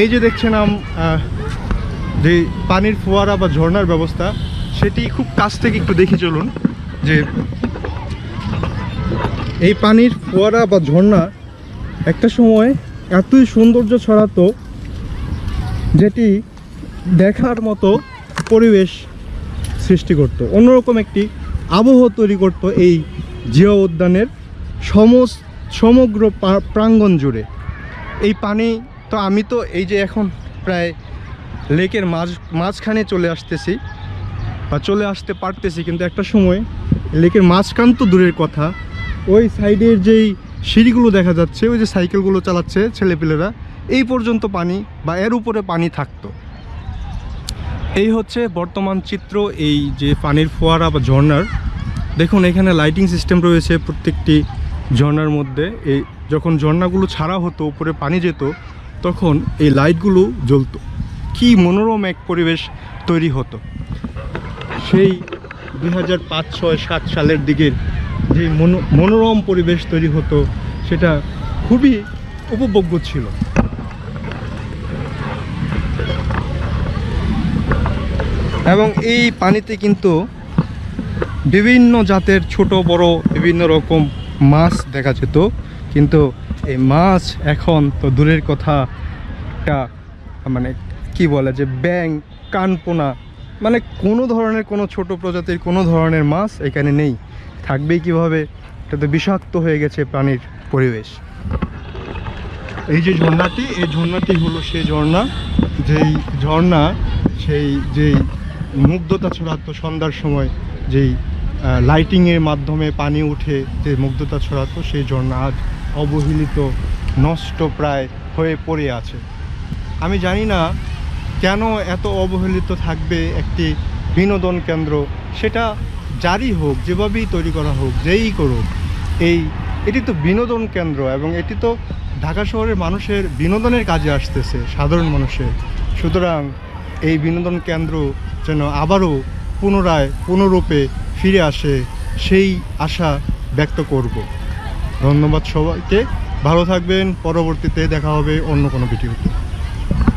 এই যে দেখছেন যে পানির ফোয়ারা বা ঝর্ণার ব্যবস্থা, সেটি খুব কাছ থেকে একটু দেখে চলুন, যে এই পানির ফোয়ারা বা ঝর্ণা একটা সময় এতই সৌন্দর্য ছড়াতো যেটি দেখার মতো পরিবেশ সৃষ্টি করত। অন্যরকম একটি আবহ তৈরি করত এই জিয়া উদ্যানের সমস সমগ্র প্রাঙ্গণ জুড়ে। এই পানি তো আমি তো এই যে এখন প্রায় লেকের মাঝ, মাঝখানে চলে আসতেছি বা চলে আসতে পারতেছি, কিন্তু একটা সময় লেকের মাঝখান তো দূরের কথা। ওই সাইডের যেই সিঁড়িগুলো দেখা যাচ্ছে, ওই যে সাইকেলগুলো চালাচ্ছে ছেলেপেলেরা, এই পর্যন্ত পানি বা এর উপরে পানি থাকতো। এই হচ্ছে বর্তমান চিত্র, এই যে পানির ফোয়ারা বা ঝর্নার দেখুন, এখানে লাইটিং সিস্টেম রয়েছে প্রত্যেকটি ঝর্নার মধ্যে। এই যখন ঝর্নাগুলো ছাড়া হতো, উপরে পানি যেত তখন এই লাইটগুলো জ্বলতো। কি মনোরম এক পরিবেশ তৈরি হতো। সেই দুই হাজার পাঁচ, ছয়, সাত সালের দিকের যে মনো- মনোরম পরিবেশ তৈরি হতো, সেটা খুবই উপভোগ্য ছিল। এবং এই পানিতে কিন্তু বিভিন্ন জাতের ছোট, বড়, বিভিন্ন রকম মাছ দেখা যেত। কিন্তু এই মাছ এখন তো দূরের কথা। একটা মানে কি বলে যে ব্যাং, কানপোনা মানে কোনো ধরনের কোনো ছোট প্রজাতির কোনো ধরনের মাছ এখানে নেই। থাকবেই কীভাবে? এটা তো বিষাক্ত হয়ে গেছে প্রাণীর পরিবেশ। এই যে ঝর্ণাটি, এই ঝর্ণাটি হলো সেই ঝর্ণা। যেই ঝর্ণা, সেই যেই মুগ্ধতা ছড়াতো সন্ধ্যার সময়, যেই লাইটিংয়ের মাধ্যমে পানি উঠে যে মুগ্ধতা ছড়াতো সেই ঝর্ণা আজ অবহেলিত, নষ্ট প্রায় হয়ে পড়ে আছে। আমি জানি না কেন এত অবহেলিত থাকবে একটি বিনোদন কেন্দ্র। সেটা যারই হোক, যেভাবেই তৈরি করা হোক, যেই করুক, এই, এটি তো বিনোদন কেন্দ্র এবং এটি তো ঢাকা শহরের মানুষের বিনোদনের কাজে আসতেছে, সাধারণ মানুষের। সুতরাং এই বিনোদন কেন্দ্র যেন আবারও পুনরায়, পুনরূপে ফিরে আসে, সেই আশা ব্যক্ত করব। ধন্যবাদ সবাইকে। ভালো থাকবেন পরবর্তীতে দেখা হবে অন্য কোনো ভিডিওতে।